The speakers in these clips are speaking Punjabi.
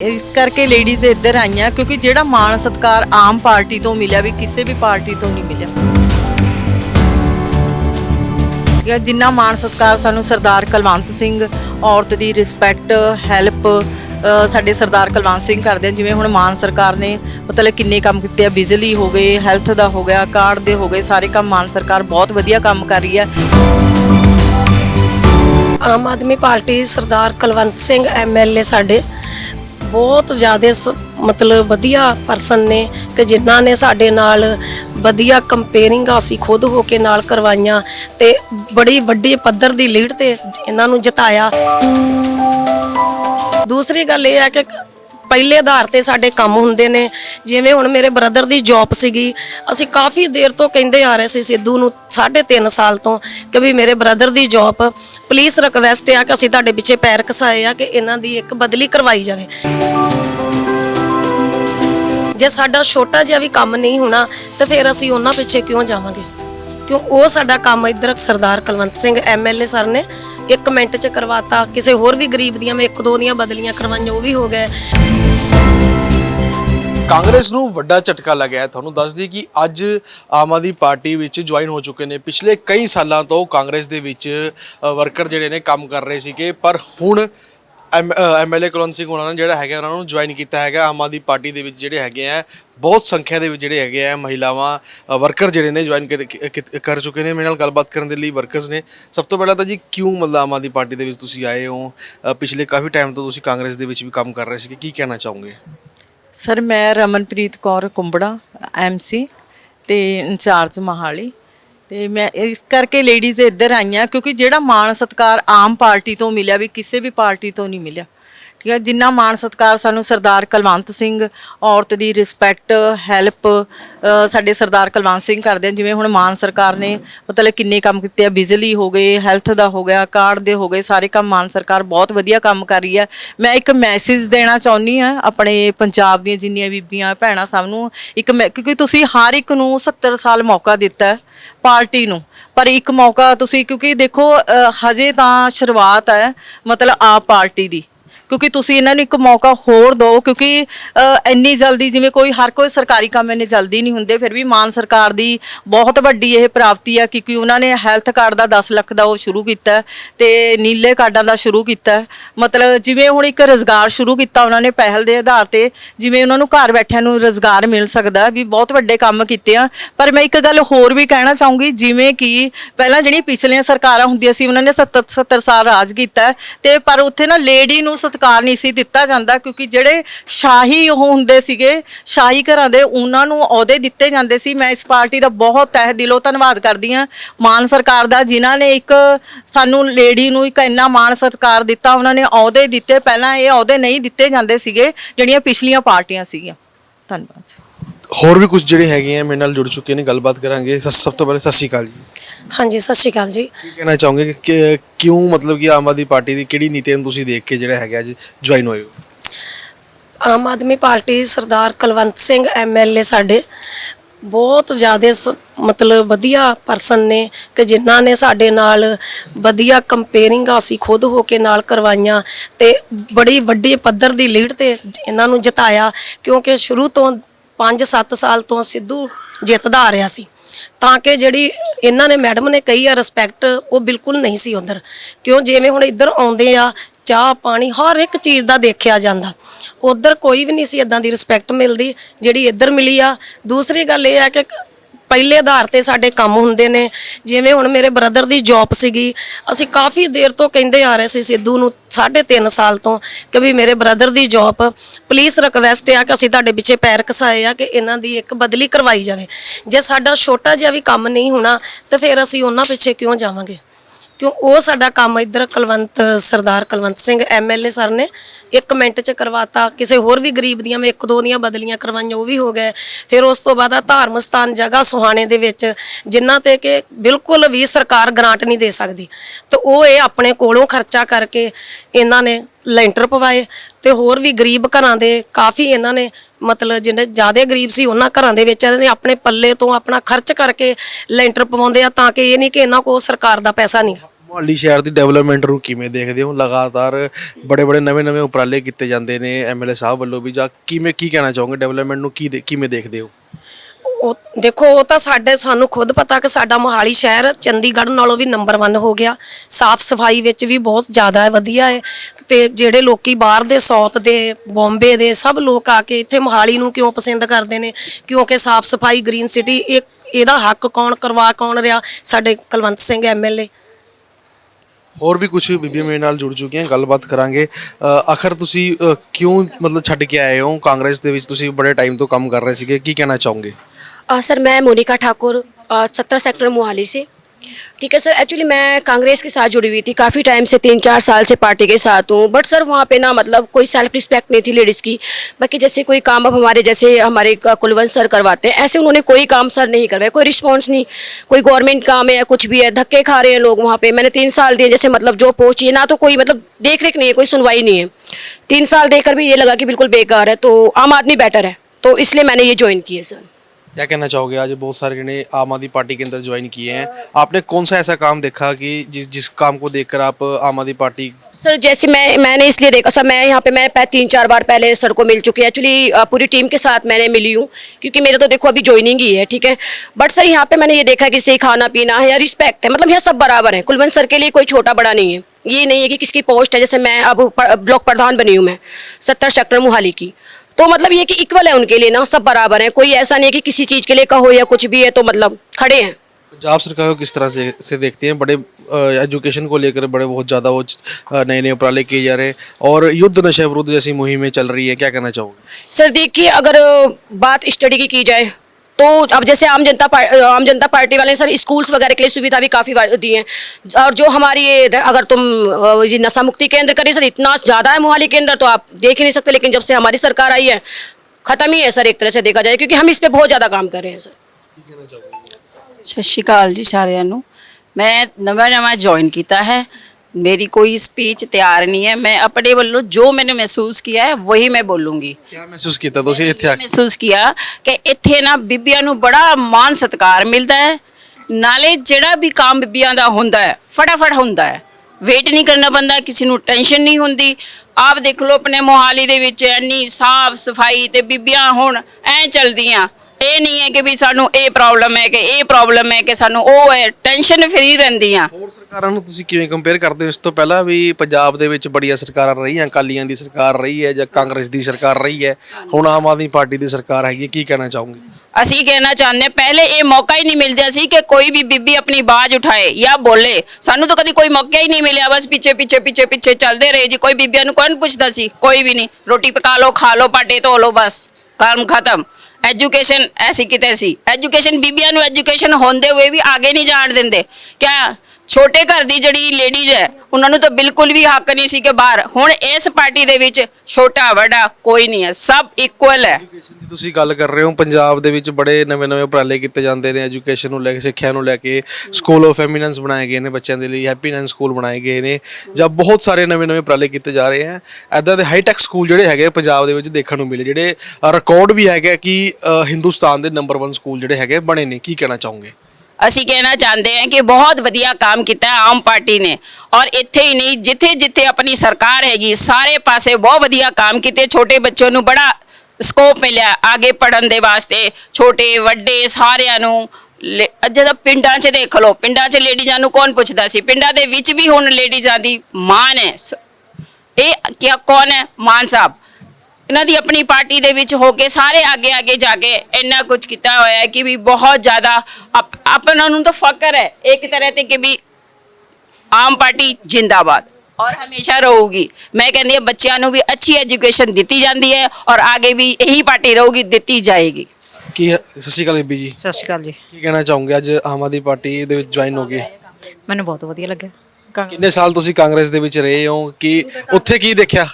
ਇਸ ਕਰਕੇ ਲੇਡੀਜ਼ ਇੱਧਰ ਆਈਆਂ, ਕਿਉਂਕਿ ਜਿਹੜਾ ਮਾਣ ਸਤਕਾਰ ਆਮ ਪਾਰਟੀ ਤੋਂ ਮਿਲਿਆ ਵੀ ਕਿਸੇ ਵੀ ਪਾਰਟੀ ਤੋਂ ਨਹੀਂ ਮਿਲਿਆ। ਕਿ ਜਿੰਨਾ ਮਾਣ ਸਤਕਾਰ ਸਾਨੂੰ ਸਰਦਾਰ ਕੁਲਵੰਤ ਸਿੰਘ, ਔਰਤ ਦੀ ਰਿਸਪੈਕਟ ਹੈਲਪ ਸਾਡੇ ਸਰਦਾਰ ਕੁਲਵੰਤ ਸਿੰਘ ਕਰਦੇ ਆ। ਜਿਵੇਂ ਹੁਣ ਮਾਨ ਸਰਕਾਰ ਨੇ ਮਤਲਬ ਕਿੰਨੇ ਕੰਮ ਕੀਤੇ ਆ, ਬਿਜਲੀ ਹੋ ਗਏ ਹੈਲਥ ਦਾ ਹੋ ਗਿਆ ਕਾਰਡ ਦੇ ਹੋ ਗਏ, ਸਾਰੇ ਕੰਮ ਮਾਨ ਸਰਕਾਰ ਬਹੁਤ ਵਧੀਆ ਕੰਮ ਕਰ ਰਹੀ ਹੈ। ਆਮ ਆਦਮੀ ਪਾਰਟੀ ਸਰਦਾਰ ਕੁਲਵੰਤ ਸਿੰਘ ਐਮਐਲਏ ਸਾਡੇ ਬਹੁਤ ਜ਼ਿਆਦਾ ਮਤਲਬ ਵਧੀਆ ਪਰਸਨ ਨੇ ਕਿ ਜਿਨ੍ਹਾਂ ਨੇ ਸਾਡੇ ਨਾਲ ਵਧੀਆ ਕੰਪੇਅਰਿੰਗ ਅਸੀਂ ਖੁਦ ਹੋ ਕੇ ਨਾਲ ਕਰਵਾਈਆਂ ਤੇ ਬੜੀ ਵੱਡੀ ਪੱਧਰ ਦੀ ਲੀਡ ਤੇ ਇਹਨਾਂ ਨੂੰ ਜਿਤਾਇਆ। ਦੂਸਰੀ ਗੱਲ ਇਹ ਹੈ ਕਿ ਪਹਿਲੇ ਆਧਾਰ ਤੇ ਸਾਡੇ ਕੰਮ ਹੁੰਦੇ ਨੇ। ਜਿਵੇਂ ਹੁਣ ਮੇਰੇ ਬ੍ਰਦਰ ਦੀ ਜੌਬ ਸੀਗੀ, ਅਸੀਂ ਕਾਫੀ ਦੇਰ ਤੋਂ ਕਹਿੰਦੇ ਆ ਰਹੇ ਸੀ ਸਿੱਧੂ ਨੂੰ 3.5 ਸਾਲ ਤੋਂ, ਕਿ ਵੀ ਮੇਰੇ ਬ੍ਰਦਰ ਦੀ ਜੌਬ ਪੁਲਿਸ ਰਿਕਵੈਸਟ ਆ ਕਿ ਅਸੀਂ ਤੁਹਾਡੇ ਪਿੱਛੇ ਪੈਰ ਘਸਾਏ ਆ ਕਿ ਇਹਨਾਂ ਦੀ ਇੱਕ ਬਦਲੀ ਕਰਵਾਈ ਜਾਵੇ। ਜੇ ਸਾਡਾ ਛੋਟਾ ਜਿਹਾ ਵੀ ਕੰਮ ਨਹੀਂ ਹੋਣਾ, ਤਾਂ ਫਿਰ ਅਸੀਂ ਉਹਨਾਂ ਪਿੱਛੇ ਕਿਉਂ ਜਾਵਾਂਗੇ? ਕਿਉਂ ਉਹ ਸਾਡਾ ਕੰਮ ਇੱਧਰ ਸਰਦਾਰ ਕੁਲਵੰਤ ਸਿੰਘ ਐਮਐਲਏ ਸਰ ਨੇ ਇੱਕ ਮਿੰਟ 'ਚ ਕਰਵਾਤਾ। ਕਿਸੇ ਹੋਰ ਵੀ ਗਰੀਬ ਦੀਆਂ, ਮੈਂ ਇੱਕ ਦੋ ਦੀਆਂ ਬਦਲੀਆਂ ਕਰਵਾਈਆਂ, ਉਹ ਵੀ ਹੋ ਗਏ। ਕਾਂਗਰਸ ਨੂੰ ਵੱਡਾ ਝਟਕਾ ਲੱਗਿਆ ਤੁਹਾਨੂੰ ਦੱਸ ਦਈਏ ਕਿ ਅੱਜ ਆਮ ਆਦਮੀ ਪਾਰਟੀ ਵਿੱਚ ਜੁਆਇਨ ਹੋ ਚੁੱਕੇ ਨੇ। ਪਿਛਲੇ ਕਈ ਸਾਲਾਂ ਤੋਂ ਕਾਂਗਰਸ ਦੇ ਵਿੱਚ ਵਰਕਰ ਜਿਹੜੇ ਨੇ ਕੰਮ ਕਰ ਰਹੇ ਸੀਗੇ। ਪਰ ਹੁਣ ਐਮਐਲਏ ਕੁਲਵੰਤ ਸਿੰਘ ਉਹਨਾਂ ਨੇ ਜਿਹੜਾ ਹੈਗਾ, ਉਹਨਾਂ ਨੂੰ ਜੁਆਇਨ ਕੀਤਾ ਹੈਗਾ। ਆਮ ਆਦਮੀ ਪਾਰਟੀ ਦੇ ਵਿੱਚ ਜਿਹੜੇ ਹੈਗੇ ਆ, ਬਹੁਤ ਸੰਖਿਆ ਦੇ ਵਿੱਚ ਜਿਹੜੇ ਹੈਗੇ ਆ ਮਹਿਲਾਵਾਂ ਵਰਕਰ ਜਿਹੜੇ ਨੇ ਜੁਆਇਨ ਕਰ ਚੁੱਕੇ ਨੇ। ਮੇਰੇ ਨਾਲ ਗੱਲਬਾਤ ਕਰਨ ਦੇ ਲਈ ਵਰਕਰਸ ਨੇ। ਸਭ ਤੋਂ ਪਹਿਲਾਂ ਤਾਂ ਜੀ, ਕਿਉਂ ਮਤਲਬ ਆਮ ਆਦਮੀ ਪਾਰਟੀ ਦੇ ਵਿੱਚ ਤੁਸੀਂ ਆਏ ਹੋ? ਪਿਛਲੇ ਕਾਫੀ ਟਾਈਮ ਤੋਂ ਤੁਸੀਂ ਕਾਂਗਰਸ ਦੇ ਵਿੱਚ ਵੀ ਕੰਮ ਕਰ ਰਹੇ ਸੀਗੇ। ਕੀ ਕਹਿਣਾ ਚਾਹੋਗੇ? ਸਰ, ਮੈਂ ਰਮਨਪ੍ਰੀਤ ਕੌਰ ਕੁੰਬੜਾ ਐਮਸੀ ਤੇ ਇੰਚਾਰਜ ਮਹਾਲੀ। ਤੇ ਮੈਂ ਇਸ ਕਰਕੇ ਲੇਡੀਜ਼ ਇੱਧਰ ਆਈਆਂ, ਕਿਉਂਕਿ ਜਿਹੜਾ ਮਾਣ ਸਤਕਾਰ ਆਮ ਪਾਰਟੀ ਤੋਂ ਮਿਲਿਆ ਵੀ ਕਿਸੇ ਵੀ ਪਾਰਟੀ ਤੋਂ ਨਹੀਂ ਮਿਲਿਆ। ਠੀਕ ਹੈ ਜਿੰਨਾ ਮਾਣ ਸਤਕਾਰ ਸਾਨੂੰ ਸਰਦਾਰ ਕੁਲਵੰਤ ਸਿੰਘ ਔਰਤ ਦੀ ਰਿਸਪੈਕਟ ਹੈਲਪ ਸਾਡੇ ਸਰਦਾਰ ਕੁਲਵੰਤ ਸਿੰਘ ਕਰਦੇ ਆ। ਜਿਵੇਂ ਹੁਣ ਮਾਨ ਸਰਕਾਰ ਨੇ ਮਤਲਬ ਕਿੰਨੇ ਕੰਮ ਕੀਤੇ ਆ। ਬਿਜਲੀ ਹੋ ਗਏ ਹੈਲਥ ਦਾ ਹੋ ਗਿਆ ਕਾਰਡ ਦੇ ਹੋ ਗਏ, ਸਾਰੇ ਕੰਮ ਮਾਨ ਸਰਕਾਰ ਬਹੁਤ ਵਧੀਆ ਕੰਮ ਕਰ ਰਹੀ ਹੈ ਮੈਂ ਇੱਕ ਮੈਸੇਜ ਦੇਣਾ ਚਾਹੁੰਦੀ ਹਾਂ ਆਪਣੇ ਪੰਜਾਬ ਦੀਆਂ ਜਿੰਨੀਆਂ ਬੀਬੀਆਂ, ਭੈਣਾਂ ਸਭ ਨੂੰ। ਇੱਕ ਮੈਂ- ਕਿਉਂਕਿ ਤੁਸੀਂ ਹਰ ਇੱਕ ਨੂੰ 70 ਸਾਲ ਮੌਕਾ ਦਿੱਤਾ ਪਾਰਟੀ ਨੂੰ। ਪਰ ਇੱਕ ਮੌਕਾ ਤੁਸੀਂ ਕਿਉਂਕਿ ਦੇਖੋ ਹਜੇ ਤਾਂ ਸ਼ੁਰੂਆਤ ਹੈ ਮਤਲਬ ਆਪ ਪਾਰਟੀ ਦੀ। ਕਿਉਂਕਿ ਤੁਸੀਂ ਇਹਨਾਂ ਨੂੰ ਇੱਕ ਮੌਕਾ ਹੋਰ ਦਿਓ ਕਿਉਂਕਿ ਅ, ਇੰਨੀ ਜਲਦੀ ਜਿਵੇਂ ਕੋਈ ਹਰ ਕੋਈ ਸਰਕਾਰੀ ਕੰਮ ਇੰਨੇ ਜਲਦੀ ਨਹੀਂ ਹੁੰਦੇ ਫਿਰ ਵੀ ਮਾਨ ਸਰਕਾਰ ਦੀ ਬਹੁਤ ਵੱਡੀ ਇਹ ਪ੍ਰਾਪਤੀ ਹੈ ਕਿਉਂਕਿ ਉਹਨਾਂ ਨੇ ਹੈਲਥ ਕਾਰਡ ਦਾ 10 ਲੱਖ ਦਾ ਉਹ ਸ਼ੁਰੂ ਕੀਤਾ ਹੈ ਤੇ ਨੀਲੇ ਕਾਰਡਾਂ ਦਾ ਸ਼ੁਰੂ ਕੀਤਾ ਹੈ। ਮਤਲਬ ਜਿਵੇਂ ਹੁਣ ਇੱਕ ਰੋਜ਼ਗਾਰ ਸ਼ੁਰੂ ਕੀਤਾ ਉਹਨਾਂ ਨੇ ਪਹਿਲ ਦੇ ਆਧਾਰ ਤੇ ਜਿਵੇਂ ਉਹਨਾਂ ਨੂੰ ਘਰ ਬੈਠਿਆਂ ਨੂੰ ਰੋਜ਼ਗਾਰ ਮਿਲ ਸਕਦਾ ਹੈ, ਵੀ ਬਹੁਤ ਵੱਡੇ ਕੰਮ ਕੀਤੇ ਆ ਪਰ ਮੈਂ ਇੱਕ ਗੱਲ ਹੋਰ ਵੀ ਕਹਿਣਾ ਚਾਹੂੰਗੀ ਜਿਵੇਂ ਕਿ ਪਹਿਲਾਂ ਜਿਹੜੀਆਂ ਪਿਛਲੀਆਂ ਸਰਕਾਰਾਂ ਹੁੰਦੀਆਂ ਸੀ ਉਹਨਾਂ ਨੇ 70 70 ਸਾਲ ਰਾਜ ਕੀਤਾ ਹੈ, ਤੇ ਪਰ ਉੱਥੇ ਨਾ ਲੇਡੀ ਨੂੰ ਸਤ ਸਤਿਕਾਰ ਨਹੀਂ ਸੀ ਦਿੱਤਾ ਜਾਂਦਾ ਕਿਉਂਕਿ ਜਿਹੜੇ ਸ਼ਾਹੀ ਉਹ ਹੁੰਦੇ ਸੀਗੇ, ਸ਼ਾਹੀ ਘਰਾਂ ਦੇ ਉਹਨਾਂ ਨੂੰ ਅਹੁਦੇ ਦਿੱਤੇ ਜਾਂਦੇ ਸੀ। ਮੈਂ ਇਸ ਪਾਰਟੀ ਦਾ ਬਹੁਤ ਤਹਿ ਦਿਲੋਂ ਧੰਨਵਾਦ ਕਰਦੀ ਹਾਂ। ਮਾਨ ਸਰਕਾਰ ਦਾ ਜਿਨ੍ਹਾਂ ਨੇ ਇੱਕ ਸਾਨੂੰ ਲੇਡੀ ਨੂੰ ਇੱਕ ਇੰਨਾ ਮਾਣ ਸਤਿਕਾਰ ਦਿੱਤਾ, ਉਹਨਾਂ ਨੇ ਅਹੁਦੇ ਦਿੱਤੇ। ਪਹਿਲਾਂ ਇਹ ਅਹੁਦੇ ਨਹੀਂ ਦਿੱਤੇ ਜਾਂਦੇ ਸੀਗੇ, ਜਿਹੜੀਆਂ ਪਿਛਲੀਆਂ ਪਾਰਟੀਆਂ ਸੀਗੀਆਂ। ਧੰਨਵਾਦ ਹੋਰ ਵੀ ਕੁਝ ਜਿਹੜੇ ਹੈਗੇ ਆ ਮੇਰੇ ਨਾਲ ਜੁੜ ਚੁੱਕੇ ਨੇ ਗੱਲਬਾਤ ਕਰਾਂਗੇ। ਸ- ਸਭ ਤੋਂ ਪਹਿਲੇ ਸਤਿ ਸ਼੍ਰੀ ਅਕਾਲ ਜੀ। ਹਾਂਜੀ ਸਤਿ ਸ਼੍ਰੀ ਅਕਾਲ ਜੀ। ਕੀ ਕਹਿਣਾ ਚਾਹੋਗੇ ਕਿ ਕਿ- ਕਿਉਂ ਮਤਲਬ ਕਿ ਆਮ ਆਦਮੀ ਪਾਰਟੀ ਦੀ ਕਿਹੜੀ ਨੀਤੀ ਨੂੰ ਤੁਸੀਂ ਦੇਖ ਕੇ ਜਿਹੜਾ ਹੈਗਾ ਅੱਜ ਜੁਆਇਨ ਹੋਏ ਹੋ? ਆਮ ਆਦਮੀ ਪਾਰਟੀ ਸਰਦਾਰ ਕੁਲਵੰਤ ਸਿੰਘ ਐਮਐਲਏ ਸਾਡੇ। ਬਹੁਤ ਜ਼ਿਆਦਾ ਸ- ਮਤਲਬ ਵਧੀਆ ਪਰਸਨ ਨੇ ਕਿ ਜਿਨ੍ਹਾਂ ਨੇ ਸਾਡੇ ਨਾਲ ਵਧੀਆ ਕੰਪੇਅਰਿੰਗ ਅਸੀਂ ਖੁਦ ਹੋ ਕੇ ਨਾਲ ਕਰਵਾਈਆਂ ਤੇ ਬੜੀ ਵੱਡੀ ਪੱਧਰ ਦੀ ਲੀਡ ਤੇ ਇਹਨਾਂ ਨੂੰ ਜਿਤਾਇਆ। ਕਿਉਂਕਿ ਸ਼ੁਰੂ ਤੋਂ 5-7 ਸਾਲ ਤੋਂ ਸਿੱਧੂ ਜਿੱਤਦਾ ਆ ਰਿਹਾ ਸੀ। ਤਾਂ ਕਿ ਜਿਹੜੀ ਇਹਨਾਂ ਨੇ ਮੈਡਮ ਨੇ ਕਹੀ ਆ ਰਿਸਪੈਕਟ ਉਹ ਬਿਲਕੁਲ ਨਹੀਂ ਸੀ ਉਧਰ। ਕਿਉਂ? ਜਿਵੇਂ ਹੁਣ ਇੱਧਰ ਆਉਂਦੇ ਆ, ਚਾਹ, ਪਾਣੀ, ਹਰ ਇੱਕ ਚੀਜ਼ ਦਾ ਦੇਖਿਆ ਜਾਂਦਾ। ਉਧਰ ਕੋਈ ਵੀ ਨਹੀਂ ਸੀ ਇਦਾਂ ਦੀ ਰਿਸਪੈਕਟ ਮਿਲਦੀ। ਜਿਹੜੀ ਇੱਧਰ ਮਿਲੀ ਆ। ਦੂਸਰੀ ਗੱਲ ਇਹ ਆ ਕਿ ਪਹਿਲੇ ਆਧਾਰ ਤੇ ਸਾਡੇ ਕੰਮ ਹੁੰਦੇ ਨੇ। ਜਿਵੇਂ ਹੁਣ ਮੇਰੇ ਬ੍ਰਦਰ ਦੀ ਜੌਬ ਸੀਗੀ, ਅਸੀਂ ਕਾਫੀ ਦੇਰ ਤੋਂ ਕਹਿੰਦੇ ਆ ਰਹੇ ਸੀ ਸਿੱਧੂ ਨੂੰ 3.5 ਸਾਲ ਤੋਂ, ਕਿ ਵੀ ਮੇਰੇ ਬ੍ਰਦਰ ਦੀ ਜੌਬ ਪਲੀਜ਼ ਰਿਕਵੈਸਟ ਆ ਕਿ ਅਸੀਂ ਤੁਹਾਡੇ ਪਿੱਛੇ ਪੈਰ ਕਸਾਏ ਆ ਕਿ ਇਹਨਾਂ ਦੀ ਇੱਕ ਬਦਲੀ ਕਰਵਾਈ ਜਾਵੇ। ਜੇ ਸਾਡਾ ਛੋਟਾ ਜਿਹਾ ਵੀ ਕੰਮ ਨਹੀਂ ਹੋਣਾ, ਤਾਂ ਫਿਰ ਅਸੀਂ ਉਹਨਾਂ ਪਿੱਛੇ ਕਿਉਂ ਜਾਵਾਂਗੇ? ਕਿਉਂ ਉਹ ਸਾਡਾ ਕੰਮ ਇੱਧਰ ਕੁਲਵੰਤ, ਸਰਦਾਰ ਕੁਲਵੰਤ ਸਿੰਘ ਐਮਐਲਏ ਸਰ ਨੇ ਇੱਕ ਮਿੰਟ 'ਚ ਕਰਵਾਤਾ। ਕਿਸੇ ਹੋਰ ਵੀ ਗਰੀਬ ਦੀਆਂ ਮੈਂ ਇੱਕ ਦੋ ਦੀਆਂ ਬਦਲੀਆਂ ਕਰਵਾਈਆਂ, ਉਹ ਵੀ ਹੋ ਗਏ। ਫਿਰ ਉਸ ਤੋਂ ਬਾਅਦ ਆ ਧਾਰਮਿਕ ਸਥਾਨ ਜਗ੍ਹਾ ਸੁਹਾਣੇ ਦੇ ਵਿੱਚ, ਜਿਨ੍ਹਾਂ ਤੇ ਕਿ ਬਿਲਕੁਲ ਵੀ ਸਰਕਾਰ ਗ੍ਰਾਂਟ ਨਹੀਂ ਦੇ ਸਕਦੀ। ਤੇ ਉਹ ਇਹ ਆਪਣੇ ਕੋਲੋਂ ਖਰਚਾ ਕਰਕੇ ਇਹਨਾਂ ਨੇ ਲੈਂਟਰ ਪਵਾਏ ਤੇ ਹੋਰ ਵੀ ਗਰੀਬ ਘਰਾਂ ਦੇ ਕਾਫੀ ਇਹਨਾਂ ਨੇ ਮਤਲਬ ਜਿਹੜੇ ਜ਼ਿਆਦਾ ਗਰੀਬ ਸੀ ਉਹਨਾਂ ਘਰਾਂ ਦੇ ਵਿੱਚ ਇਹਨਾਂ ਨੇ ਆਪਣੇ ਪੱਲੇ ਤੋਂ ਆਪਣਾ ਖਰਚ ਕਰਕੇ ਲੈਂਟਰ ਪਵਾਉਂਦੇ ਆ ਤਾਂ ਕਿ ਇਹ ਨਹੀਂ ਕਿ ਇਹਨਾਂ ਕੋਲ ਸਰਕਾਰ ਦਾ ਪੈਸਾ ਨਹੀਂ ਮੁਹੱਲੀ ਸ਼ਹਿਰ ਦੀ ਡਿਵੈਲਪਮੈਂਟ ਨੂੰ ਕਿਵੇਂ ਦੇਖਦੇ ਹੋ? ਲਗਾਤਾਰ ਬੜੇ ਬੜੇ ਨਵੇਂ ਨਵੇਂ ਉਪਰਾਲੇ ਕੀਤੇ ਜਾਂਦੇ ਨੇ ਐਮਐਲਏ ਸਾਹਿਬ ਵੱਲੋਂ ਵੀ, ਜਾਂ ਕਿਵੇਂ ਕੀ ਕਹਿਣਾ ਚਾਹੋਗੇ? ਡਿਵੈਲਪਮੈਂਟ ਨੂੰ ਕੀ ਦੇ- ਕਿਵੇਂ ਦੇਖਦੇ ਹੋ? ਉਹ ਦੇਖੋ ਉਹ ਤਾਂ ਸਾਡੇ ਸਾਨੂੰ ਖੁਦ ਪਤਾ ਕਿ ਸਾਡਾ ਮੋਹਾਲੀ ਸ਼ਹਿਰ ਚੰਡੀਗੜ੍ਹ ਨਾਲੋਂ ਵੀ ਨੰਬਰ 1 ਹੋ ਗਿਆ। ਸਾਫ਼ ਸਫ਼ਾਈ ਵਿੱਚ ਵੀ ਬਹੁਤ ਜ਼ਿਆਦਾ ਹੈ ਵਧੀਆ ਹੈ। ਤੇ ਜਿਹੜੇ ਲੋਕੀ ਬਾਹਰ ਦੇ ਸਾਊਥ ਦੇ ਬੰਬੇ ਦੇ ਸਭ ਲੋਕ ਆ ਕੇ ਇੱਥੇ ਮੋਹਾਲੀ ਨੂੰ ਕਿਉਂ ਪਸੰਦ ਕਰਦੇ ਨੇ? ਕਿਉਂਕਿ ਸਾਫ਼ ਸਫ਼ਾਈ ਗ੍ਰੀਨ ਸਿਟੀ ਇਹ ਇਹਦਾ ਹੱਕ ਕੌਣ ਕਰਵਾ ਕੌਣ ਰਿਹਾ? ਸਾਡੇ ਕੁਲਵੰਤ ਸਿੰਘ ਐਮਐਲਏ ਹੋਰ ਵੀ ਕੁਝ ਬੀਬੀ ਮੇਰੇ ਨਾਲ ਜੁੜ ਚੁੱਕੀਆਂ ਗੱਲਬਾਤ ਕਰਾਂਗੇ। ਅ, ਆਖਰ ਤੁਸੀਂ ਅ, ਕਿਉਂ ਮਤਲਬ ਛੱਡ ਕੇ ਆਏ ਹੋ? ਕਾਂਗਰਸ ਦੇ ਵਿੱਚ ਤੁਸੀਂ ਬੜੇ ਟਾਈਮ ਤੋਂ ਕੰਮ ਕਰ ਰਹੇ ਸੀਗੇ ਕੀ ਕਹਿਣਾ ਚਾਹੋਗੇ? आ, सर मैं मोनिका ठाकुर सत्तर सेक्टर मोहाली से। ठीक है सर एक्चुअली मैं कांग्रेस के साथ जुड़ी हुई थी काफ़ी टाइम से तीन चार साल से पार्टी के साथ हूँ बट सर वहाँ पे ना मतलब कोई सेल्फ रिस्पेक्ट नहीं थी लेडीज़ की बाकी जैसे कोई काम अब हमारे जैसे हमारे कुलवंत सर करवाते हैं ऐसे उन्होंने कोई काम सर नहीं करवाया कोई रिस्पॉन्स नहीं कोई गवर्नमेंट काम है कुछ भी है धक्के खा रहे हैं लोग वहाँ पर मैंने तीन साल दिए जैसे मतलब जो पहुँची ना तो कोई मतलब देख रेख नहीं है कोई सुनवाई नहीं है। तीन साल देखकर भी ये लगा कि बिल्कुल बेकार है तो आम आदमी बेटर है तो इसलिए मैंने ये ज्वाइन किया सर क्या कहना चाहोगे? आज बहुत सारे जने आम आदमी पार्टी के अंदर ज्वाइन किए हैं। आपने कौन सा ऐसा काम देखा कि जिस जिस काम को देखकर आप आम आदमी पार्टी सर, जैसे मैं, मैंने इसलिए देखा, सर, मैं यहाँ पे, मैं तीन, चार बार पहले सर को मिल चुकी है। एक्चुअली पूरी टीम के साथ मैंने मिली हूँ, क्योंकि मेरा तो देखो अभी ज्वाइनिंग ही है, ठीक है? बट सर यहाँ पे मैंने ये देखा कि सही खाना पीना है या रिस्पेक्ट है मतलब यहाँ सब बराबर है। कुलवंत सर के लिए कोई छोटा बड़ा नहीं है। ये नहीं है कि किसकी पोस्ट है, जैसे मैं अब ब्लॉक प्रधान बनी हूँ मैं, सत्तर सेक्टर मोहाली की। तो मतलब ये कि इक्वल है उनके लिए ना सब बराबर है। कोई ऐसा नहीं है कि किसी चीज़ के लिए कहो या कुछ भी है तो मतलब खड़े हैं। पंजाब सरकार को किस तरह से से देखते हैं? बड़े एजुकेशन को लेकर बड़े बहुत ज़्यादा वो नए नए उपराले किए जा रहे हैं। और युद्ध नशे विरुद्ध जैसी मुहिमें चल रही है क्या कहना चाहोगे? सर देखिए अगर बात स्टडी की की जाए तो अब जैसे आम जनता पार- अ, आम जनता पार्टी वाले सर स्कूल्स वगैरह के लिए सुविधा भी काफ़ी दी हैं और जो हमारी ये अगर तुम अ, ये नशा मुक्ति केंद्र करिए सर इतना ज़्यादा है मोहाली के अंदर तो आप देख ही नहीं सकते लेकिन जब से हमारी सरकार आई है ख़त्म ही है सर एक तरह से देखा जाए क्योंकि हम इस पर बहुत ज़्यादा काम कर रहे हैं सर ਸਤਿ ਸ਼੍ਰੀ ਅਕਾਲ ਜੀ ਸਾਰਿਆਂ ਨੂੰ ਮੈਂ ਨਵਾਂ ਨਵਾਂ ਜੁਆਇਨ ਕੀਤਾ ਹੈ ਮੇਰੀ ਕੋਈ ਸਪੀਚ ਤਿਆਰ ਨਹੀਂ ਹੈ। ਮੈਂ ਆਪਣੇ ਵੱਲੋਂ ਜੋ ਮੈਨੂੰ ਮਹਿਸੂਸ ਕੀਤਾ ਹੈ ਵਹੀ ਮੈਂ ਬੋਲੂੰਗੀ। ਕਿਆ ਮਹਿਸੂਸ ਕੀਤਾ ਤੁਸੀਂ ਇੱਥੇ ਮਹਿਸੂਸ ਕੀਤਾ ਕਿ ਇੱਥੇ ਨਾ ਬੀਬੀਆਂ ਨੂੰ ਬੜਾ ਮਾਣ ਸਤਿਕਾਰ ਮਿਲਦਾ ਹੈ। ਨਾਲੇ ਜਿਹੜਾ ਵੀ ਕੰਮ ਬੀਬੀਆਂ ਦਾ ਹੁੰਦਾ ਹੈ ਫਟਾਫਟ ਹੁੰਦਾ ਹੈ। ਵੇਟ ਨਹੀਂ ਕਰਨਾ ਪੈਂਦਾ ਕਿਸੇ ਨੂੰ ਟੈਨਸ਼ਨ ਨਹੀਂ ਹੁੰਦੀ। ਆਪ ਦੇਖ ਲਓ ਆਪਣੇ ਮੋਹਾਲੀ ਦੇ ਵਿੱਚ ਇੰਨੀ ਸਾਫ਼ ਸਫ਼ਾਈ ਤੇ ਬੀਬੀਆਂ ਹੁਣ ਐ ਚਲਦੀਆਂ। ਇਹ ਨਹੀਂ ਹੈ ਕਿ ਵੀ ਸਾਨੂੰ ਇਹ ਪ੍ਰੋਬਲਮ ਹੈ ਕਿ ਇਹ ਪ੍ਰੋਬਲਮ ਹੈ ਕਿ ਸਾਨੂੰ ਉਹ ਹੈ ਟੈਨਸ਼ਨ ਫਰੀ ਰਹਿੰਦੀਆਂ। ਹੋਰ ਸਰਕਾਰਾਂ ਨੂੰ ਤੁਸੀਂ ਕਿਵੇਂ ਕੰਪੇਅਰ ਕਰਦੇ ਹੋ? ਇਸ ਤੋਂ ਪਹਿਲਾਂ ਵੀ ਪੰਜਾਬ ਦੇ ਵਿੱਚ ਬੜੀਆਂ ਸਰਕਾਰਾਂ ਰਹੀਆਂ ਅਕਾਲੀਆਂ ਦੀ ਸਰਕਾਰ ਰਹੀ ਹੈ ਜਾਂ ਕਾਂਗਰਸ ਦੀ ਸਰਕਾਰ ਰਹੀ ਹੈ। ਹੁਣ ਆਮ ਆਦਮੀ ਪਾਰਟੀ ਦੀ ਸਰਕਾਰ ਹੈਗੀ ਹੈ ਕੀ ਕਹਿਣਾ ਚਾਹੋਗੇ? ਅਸੀਂ ਕਹਿਣਾ ਚਾਹੁੰਦੇ ਹਾਂ, ਪਹਿਲੇ ਇਹ ਮੌਕਾ ਹੀ ਨਹੀਂ ਮਿਲਦਾ ਸੀ ਕਿ ਕੋਈ ਵੀ ਬੀਬੀ ਆਪਣੀ ਬਾਜ਼ ਉਠਾਏ ਜਾਂ ਬੋਲੇ। ਸਾਨੂੰ ਤਾਂ ਕਦੀ ਕੋਈ ਮੌਕਾ ਹੀ ਨਹੀਂ ਮਿਲਿਆ ਬਸ ਪਿੱਛੇ ਪਿੱਛੇ ਪਿੱਛੇ ਪਿੱਛੇ ਚੱਲਦੇ ਰਹੇ ਜੀ। ਕੋਈ ਬੀਬੀਆਂ ਨੂੰ ਕੌਣ ਪੁੱਛਦਾ ਸੀ? ਕੋਈ ਵੀ ਨਹੀਂ। ਰੋਟੀ ਪਕਾ ਲਓ ਖਾ ਲਓ ਪਾਟੇ ਧੋ ਲਓ ਬਸ। ਕੰਮ ਖਤਮ। ਐਜੂਕੇਸ਼ਨ ਐਸੀ ਕਿਤੇ ਸੀ ਐਜੂਕੇਸ਼ਨ ਬੀਬੀਆਂ ਨੂੰ ਐਜੂਕੇਸ਼ਨ ਹੁੰਦੇ ਹੋਏ ਵੀ ਆਗੇ ਨਹੀਂ ਜਾਣ ਦਿੰਦੇ ਕਿਆ ਛੋਟੇ ਘਰ ਦੀ ਜਿਹੜੀ ਲੇਡੀਜ਼ ਹੈ ਉਹਨਾਂ ਨੂੰ ਤਾਂ ਬਿਲਕੁਲ ਵੀ ਹੱਕ ਨਹੀਂ ਸੀ ਕਿ ਬਾਹਰ। ਹੁਣ ਇਸ ਪਾਰਟੀ ਦੇ ਵਿੱਚ ਛੋਟਾ ਵੱਡਾ ਕੋਈ ਨਹੀਂ ਹੈ ਸਭ ਇਕੁਅਲ ਹੈ। ਐਜੂਕੇਸ਼ਨ ਦੀ ਤੁਸੀਂ ਗੱਲ ਕਰ ਰਹੇ ਹੋ ਪੰਜਾਬ ਦੇ ਵਿੱਚ ਬੜੇ ਨਵੇਂ-ਨਵੇਂ ਉਪਰਾਲੇ ਕੀਤੇ ਜਾਂਦੇ ਨੇ ਐਜੂਕੇਸ਼ਨ ਨੂੰ ਲੈ ਕੇ ਸਿੱਖਿਆ ਨੂੰ ਲੈ ਕੇ ਸਕੂਲ ਆਫ ਐਮੀਨੈਂਸ ਬਣਾਏ ਗਏ ਨੇ ਬੱਚਿਆਂ ਦੇ ਲਈ ਹੈਪੀਨੈਂਸ ਸਕੂਲ ਬਣਾਏ ਗਏ ਨੇ ਜਾਂ ਬਹੁਤ ਸਾਰੇ ਨਵੇਂ-ਨਵੇਂ ਉਪਰਾਲੇ ਕੀਤੇ ਜਾ ਰਹੇ ਹਨ ਐਦਾਂ ਦੇ ਹਾਈਟੈਕ ਸਕੂਲ ਜਿਹੜੇ ਹੈਗੇ ਪੰਜਾਬ ਦੇ ਵਿੱਚ ਦੇਖਣ ਨੂੰ ਮਿਲੇ ਜਿਹੜੇ ਰਿਕਾਰਡ ਵੀ ਹੈਗਾ ਕਿ ਅ, ਹਿੰਦੁਸਤਾਨ ਦੇ ਨੰਬਰ 1 ਸਕੂਲ ਜਿਹੜੇ ਹੈਗੇ ਬਣੇ ਨੇ। ਕੀ ਕਹਿਣਾ ਚਾਹੋਗੇ? ਅਸੀਂ ਕਹਿਣਾ ਚਾਹੁੰਦੇ ਹਾਂ ਕਿ ਬਹੁਤ ਵਧੀਆ ਕੰਮ ਕੀਤਾ ਆਮ ਪਾਰਟੀ ਨੇ। ਔਰ ਇੱਥੇ ਹੀ ਨਹੀਂ, ਜਿੱਥੇ ਜਿੱਥੇ ਆਪਣੀ ਸਰਕਾਰ ਹੈਗੀ, ਸਾਰੇ ਪਾਸੇ ਬਹੁਤ ਵਧੀਆ ਕੰਮ ਕੀਤੇ। ਛੋਟੇ ਬੱਚਿਆਂ ਨੂੰ ਬੜਾ ਸਕੋਪ ਮਿਲਿਆ ਅੱਗੇ ਪੜਨ ਦੇ ਵਾਸਤੇ। ਛੋਟੇ, ਵੱਡੇ ਸਾਰਿਆਂ ਨੂੰ ਲੇ- ਅੱਜ ਦਾ ਪਿੰਡਾਂ 'ਚ ਦੇਖ ਲਓ, ਪਿੰਡਾਂ 'ਚ ਲੇਡੀਜ਼ਾਂ ਨੂੰ ਕੌਣ ਪੁੱਛਦਾ ਸੀ? ਪਿੰਡਾਂ ਦੇ ਵਿੱਚ ਵੀ ਹੁਣ ਲੇਡੀਜ਼ਾਂ ਦੀ ਮਾਨ ਹੈ ਸ- ਇਹ ਕਿਆ, ਕੌਣ ਹੈ? ਮਾਨ ਸਾਹਿਬ। ਇਹਨਾਂ ਦੀ ਆਪਣੀ ਪਾਰਟੀ ਦੇ ਵਿੱਚ ਹੋ ਕੇ ਸਾਰੇ ਅੱਗੇ ਅੱਗੇ ਜਾ ਕੇ ਇੰਨਾ ਕੁਝ ਕੀਤਾ ਹੋਇਆ ਹੈ ਕਿ ਵੀ ਬਹੁਤ ਜ਼ਿਆਦਾ ਆਪ- ਆਪਣਾ ਨੂੰ ਤਾਂ ਫਕਰ ਹੈ ਇੱਕ ਤਰ੍ਹਾਂ ਤੇ ਕਿ ਵੀ ਆਮ ਪਾਰਟੀ ਜਿੰਦਾਬਾਦ ਔਰ ਹਮੇਸ਼ਾ ਰਹੂਗੀ। ਮੈਂ ਕਹਿੰਦੀ ਹਾਂ ਬੱਚਿਆਂ ਨੂੰ ਵੀ ਅੱਛੀ ਐਜੂਕੇਸ਼ਨ ਦਿੱਤੀ ਜਾਂਦੀ ਹੈ ਔਰ ਅੱਗੇ ਵੀ ਇਹੀ ਪਾਰਟੀ ਰਹੂਗੀ ਦਿੱਤੀ ਜਾਏਗੀ। ਕੀ ਸਤਿ ਸ਼੍ਰੀ ਅਕਾਲ ਬੀਬੀ ਜੀ। ਸਤਿ ਸ਼੍ਰੀ ਅਕਾਲ ਜੀ। ਕੀ ਕਹਿਣਾ ਚਾਹੋਗੇ? ਅੱਜ ਆਮ ਆਦਮੀ ਪਾਰਟੀ ਦੇ ਵਿੱਚ ਜੁਆਇਨ ਹੋ ਗਏ ਮੈਨੂੰ ਬਹੁਤ ਵਧੀਆ ਲੱਗਿਆ। ਕਿੰਨੇ ਸਾਲ ਤੁਸੀਂ ਕਾਂਗਰਸ ਦੇ ਵਿੱਚ ਰਹੇ ਹੋ? ਕਿ ਉੱਥੇ ਕੀ ਦੇਖਿਆ?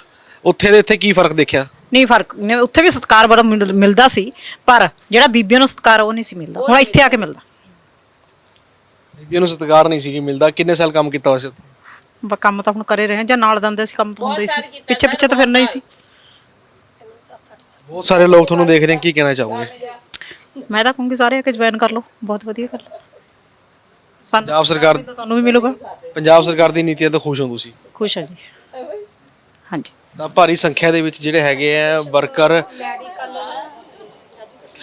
ਉੱਥੇ ਦੇ ਇੱਥੇ ਕੀ ਫ਼ਰਕ ਦੇਖਿਆ? ਨਹੀਂ ਫ਼ਰਕ ਨਹੀਂ, ਉੱਥੇ ਵੀ ਸਤਿਕਾਰ ਬੜਾ ਮਿਲ- ਮਿਲਦਾ ਸੀ ਪਰ ਜਿਹੜਾ ਬੀਬੀਆਂ ਨੂੰ ਸਤਿਕਾਰ ਉਹ ਨਹੀਂ ਸੀ ਮਿਲਦਾ ਹੁਣ ਇੱਥੇ ਆ ਕੇ ਮਿਲਦਾ। ਬੀਬੀਆਂ ਨੂੰ ਸਤਿਕਾਰ ਨਹੀਂ ਸੀ ਕਿ ਮਿਲਦਾ ਕਿੰਨੇ ਸਾਲ ਕੰਮ ਕੀਤਾ ਵੈਸੇ ਬ- ਕੰਮ ਤਾਂ ਹੁਣ ਕਰੇ ਰਹੇ ਹਾਂ, ਜਾਂ ਨਾਲ ਜਾਂਦੇ ਸੀ ਕੰਮ ਤਾਂ ਹੁੰਦਾ ਹੀ ਸੀ ਪਿੱਛੇ ਪਿੱਛੇ ਤਾਂ ਫਿਰਨਾ ਹੀ ਸੀ। ਬਹੁਤ ਸਾਰੇ ਲੋਕ ਤੁਹਾਨੂੰ ਦੇਖ ਰਹੇ ਹਨ ਕੀ ਕਹਿਣਾ ਚਾਹੋਗੇ? ਮੈਂ ਤਾਂ ਕਹੂੰਗੀ ਸਾਰੇ ਆ ਕੇ ਜੁਆਇਨ ਕਰ ਲਓ ਬਹੁਤ ਵਧੀਆ ਗੱਲ ਹੈ। ਸਾਨੂੰ ਪੰਜਾਬ ਸਰਕਾਰ ਤਾਂ ਤੁਹਾਨੂੰ ਵੀ ਮਿਲੂਗਾ। ਪੰਜਾਬ ਸਰਕਾਰ ਦੀ ਨੀਤੀਆਂ ਤੋਂ ਖੁਸ਼ ਹੋ ਤੁਸੀਂ? ਖੁਸ਼ ਹਾਂ ਜੀ। ਹਾਂਜੀ। ਤਾਂ ਭਾਰੀ ਸੰਖਿਆ ਦੇ ਵਿੱਚ ਜਿਹੜੇ ਹੈਗੇ ਆ ਵਰਕਰ।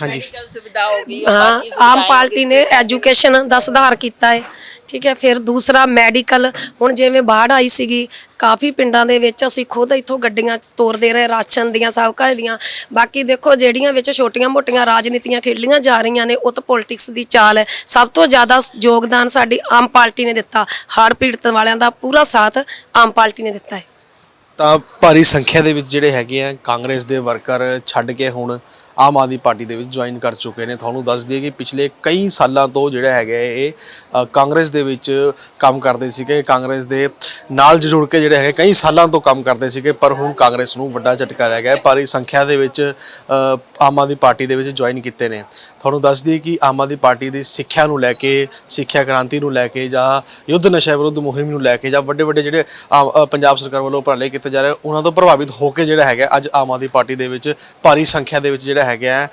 ਹਾਂਜੀ। ਸੁਵਿਧਾ ਹੋ ਗਈ ਹਾਂ ਆਮ ਪਾਰਟੀ ਨੇ ਐਜੂਕੇਸ਼ਨ ਦਾ ਸੁਧਾਰ ਕੀਤਾ ਹੈ ਠੀਕ ਹੈ ਫਿਰ ਦੂਸਰਾ ਮੈਡੀਕਲ ਹੁਣ ਜਿਵੇਂ ਬਾੜ ਆਈ ਸੀਗੀ ਕਾਫੀ ਪਿੰਡਾਂ ਦੇ ਵਿੱਚ ਅਸੀਂ ਖੁਦ ਇੱਥੋਂ ਗੱਡੀਆਂ ਤੋਰਦੇ ਰਹੇ ਰਾਸ਼ਨ ਦੀਆਂ ਸਬਕਾ ਦੀਆਂ। ਬਾਕੀ ਦੇਖੋ ਜਿਹੜੀਆਂ ਵਿੱਚ ਛੋਟੀਆਂ-ਮੋਟੀਆਂ ਰਾਜਨੀਤੀਆਂ ਖੇਡੀਆਂ ਜਾ ਰਹੀਆਂ ਨੇ ਉਹ ਤਾਂ ਪੋਲਿਟਿਕਸ ਦੀ ਚਾਲ ਹੈ। ਸਭ ਤੋਂ ਜ਼ਿਆਦਾ ਯੋਗਦਾਨ ਸਾਡੀ ਆਮ ਪਾਰਟੀ ਨੇ ਦਿੱਤਾ। ਹੜ੍ਹ ਪੀੜਤ ਵਾਲਿਆਂ ਦਾ ਪੂਰਾ ਸਾਥ ਆਮ ਪਾਰਟੀ ਨੇ ਦਿੱਤਾ ਹੈ ਤਾਂ ਭਾਰੀ ਸੰਖਿਆ ਦੇ ਵਿੱਚ ਜਿਹੜੇ ਹੈਗੇ ਆ, ਕਾਂਗਰਸ ਦੇ ਵਰਕਰ ਛੱਡ ਕੇ ਹੁਣ ਆਮ ਆਦਮੀ ਪਾਰਟੀ ਦੇ ਵਿੱਚ ਜੁਆਇਨ ਕਰ ਚੁੱਕੇ ਨੇ। ਤੁਹਾਨੂੰ ਦੱਸ ਦਈਏ ਕਿ ਪਿਛਲੇ ਕਈ ਸਾਲਾਂ ਤੋਂ ਜਿਹੜਾ ਹੈਗਾ ਇਹ ਕਾਂਗਰਸ ਦੇ ਵਿੱਚ ਕੰਮ ਕਰਦੇ ਸੀਗੇ। ਕਾਂਗਰਸ ਦੇ ਨਾਲ ਜੁੜ ਕੇ ਜਿਹੜੇ ਹੈਗੇ, ਕਈ ਸਾਲਾਂ ਤੋਂ ਕੰਮ ਕਰਦੇ ਸੀਗੇ, ਪਰ ਹੁਣ ਕਾਂਗਰਸ ਨੂੰ ਵੱਡਾ ਝਟਕਾ ਲੱਗ ਗਿਆ ਭਾਰੀ ਸੰਖਿਆ ਦੇ ਵਿੱਚ ਆਮ ਆਦਮੀ ਪਾਰਟੀ ਦੇ ਵਿੱਚ ਜੁਆਇਨ ਕੀਤੇ ਨੇ। ਤੁਹਾਨੂੰ ਦੱਸ ਦਈਏ ਕਿ ਆਮ ਆਦਮੀ ਪਾਰਟੀ ਦੀ ਸਿੱਖਿਆ ਨੂੰ ਲੈ ਕੇ, ਸਿੱਖਿਆ ਕ੍ਰਾਂਤੀ ਨੂੰ ਲੈ ਕੇ ਜਾਂ ਯੁੱਧ ਨਸ਼ਾ ਵਿਰੁੱਧ ਮੁਹਿੰਮ ਨੂੰ ਲੈ ਕੇ ਜਾਂ ਵੱਡੇ ਵੱਡੇ ਜਿਹੜੇ ਆਮ- ਪੰਜਾਬ ਸਰਕਾਰ ਵੱਲੋਂ ਉਪਰਾਲੇ ਕੀਤੇ ਜਾ ਰਹੇ ਉਹਨਾਂ ਤੋਂ ਪ੍ਰਭਾਵਿਤ ਹੋ ਕੇ ਜਿਹੜਾ ਹੈਗਾ ਅੱਜ ਆਮ ਆਦਮੀ ਪਾਰਟੀ ਦੇ ਵਿੱਚ ਭਾਰੀ ਸੰਖਿਆ ਦੇ ਵਿੱਚ ਜਿਹੜਾ ਹੈਗਾ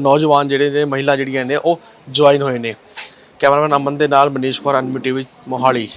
ਨੌਜਵਾਨ ਜਿਹੜੇ ਨੇ, ਮਹਿਲਾ ਜਿਹੜੀਆਂ ਨੇ, ਉਹ ਜੁਆਇਨ ਹੋਏ ਨੇ। ਕੈਮਰਾਮੈਨ ਅਮਨ ਦੇ ਨਾਲ ਮਨੀਸ਼ ਕੁਮਾਰ ਅਨਮੀ ਟੀਵੀ, ਮੋਹਾਲੀ।